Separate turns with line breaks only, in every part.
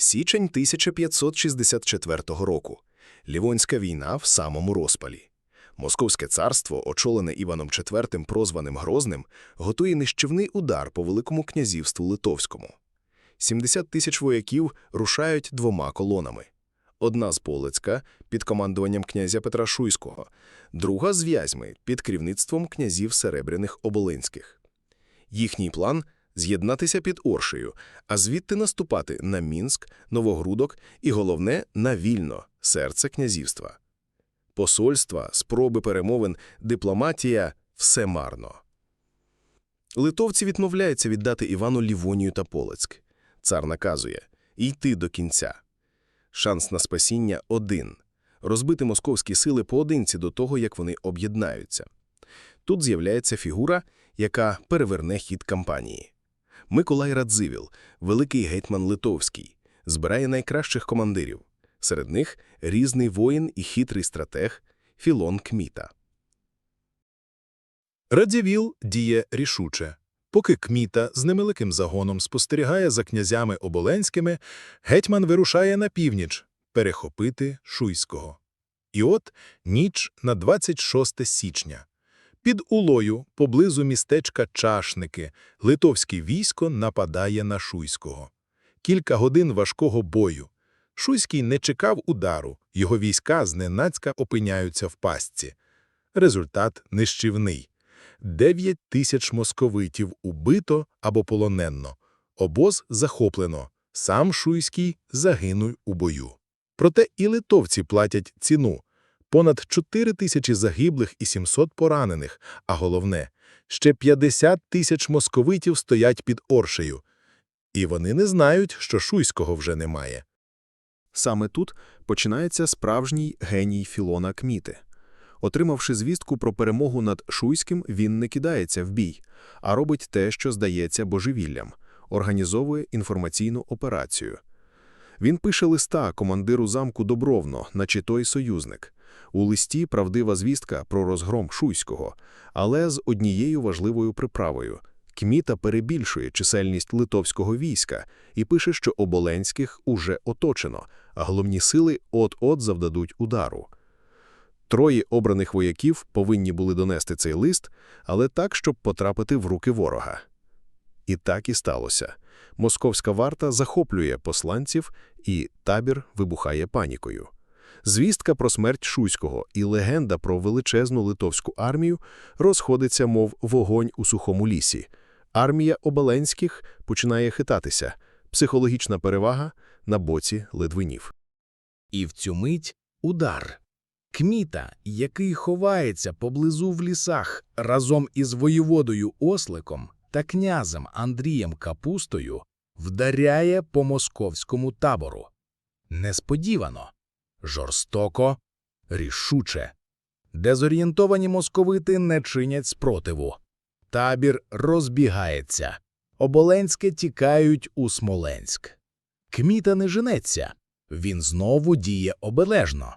Січень 1564 року. Лівонська війна в самому розпалі. Московське царство, очолене Іваном IV, прозваним Грозним, готує нищівний удар по Великому князівству Литовському. 70 тисяч вояків рушають двома колонами. Одна з Полицька під командуванням князя Петра Шуйського, друга з Вязьми під керівництвом князів Серебряних Оболинських. Їхній план – з'єднатися під Оршею, а звідти наступати на Мінськ, Новогрудок і, головне, на Вільно, серце князівства. Посольства, спроби перемовин, дипломатія – все марно. Литовці відмовляються віддати Івану Лівонію та Полецьк. Цар наказує – йти до кінця. Шанс на спасіння один – розбити московські сили поодинці до того, як вони об'єднаються. Тут з'являється фігура, яка переверне хід кампанії. Миколай Радзивіл, великий гетьман литовський, збирає найкращих командирів. Серед них різний воїн і хитрий стратег Філон Кміта.
Радзівіл діє рішуче. Поки Кміта з немиликим загоном спостерігає за князями Оболенськими, гетьман вирушає на північ перехопити Шуйського. І от ніч на 26 січня. Під Улою, поблизу містечка Чашники, литовське військо нападає на Шуйського. Кілька годин важкого бою. Шуйський не чекав удару, його війська зненацька опиняються в пастці. Результат нищівний. Дев'ять тисяч московитів убито або полоненно. Обоз захоплено. Сам Шуйський загинув у бою. Проте і литовці платять ціну. Понад 4 тисячі загиблих і 700 поранених, а головне, ще 50 тисяч московитів стоять під Оршею. І вони не знають, що Шуйського вже немає.
Саме тут починається справжній геній Філона Кміти. Отримавши звістку про перемогу над Шуйським, він не кидається в бій, а робить те, що здається божевіллям – організовує інформаційну операцію. Він пише листа командиру замку Добровно, наче той союзник. У листі правдива звістка про розгром Шуйського, але з однією важливою приправою. Кміта перебільшує чисельність литовського війська і пише, що Оболенських уже оточено, а головні сили от-от завдадуть удару. Троє обраних вояків повинні були донести цей лист, але так, щоб потрапити в руки ворога. І так і сталося. Московська варта захоплює посланців, і табір вибухає панікою. Звістка про смерть Шуйського і легенда про величезну литовську армію розходиться, мов вогонь у сухому лісі. Армія Оболенських починає хитатися, психологічна перевага на боці литвинів.
І в цю мить удар. Кміта, який ховається поблизу в лісах разом із воєводою Осликом та князем Андрієм Капустою, вдаряє по московському табору. Несподівано, жорстоко, рішуче. Дезорієнтовані московити не чинять спротиву. Табір розбігається. Оболенське тікають у Смоленськ. Кміта не женеться. Він знову діє обережно.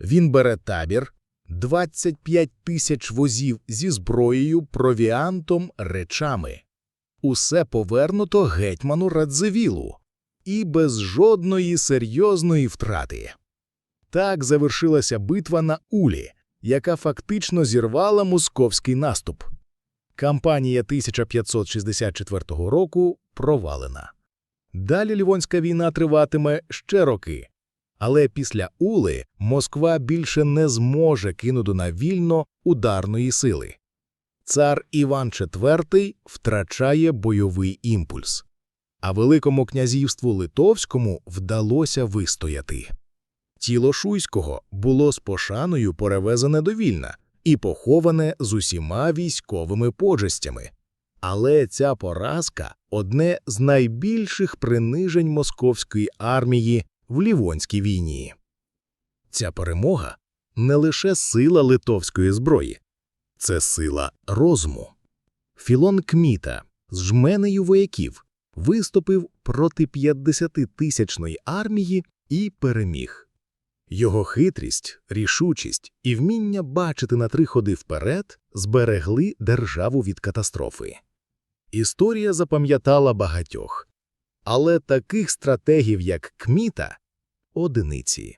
Він бере табір, 25 тисяч возів зі зброєю, провіантом, речами. Усе повернуто гетьману Радзивілу. І без жодної серйозної втрати. Так завершилася битва на Улі, яка фактично зірвала московський наступ. Кампанія 1564 року провалена. Далі Лівонська війна триватиме ще роки. Але після Ули Москва більше не зможе кинути на вільно ударної сили. Цар Іван IV втрачає бойовий імпульс, а Великому князівству Литовському вдалося вистояти. Тіло Шуйського було з пошаною перевезене до Вільна і поховане з усіма військовими почестями. Але ця поразка одне з найбільших принижень московської армії в Лівонській війні. Ця перемога не лише сила литовської зброї, це сила розуму. Філон Кміта з жменею вояків виступив проти 50-тисячної армії і переміг. Його хитрість, рішучість і вміння бачити на три ходи вперед зберегли державу від катастрофи. Історія запам'ятала багатьох. Але таких стратегів, як Кміта, одиниці.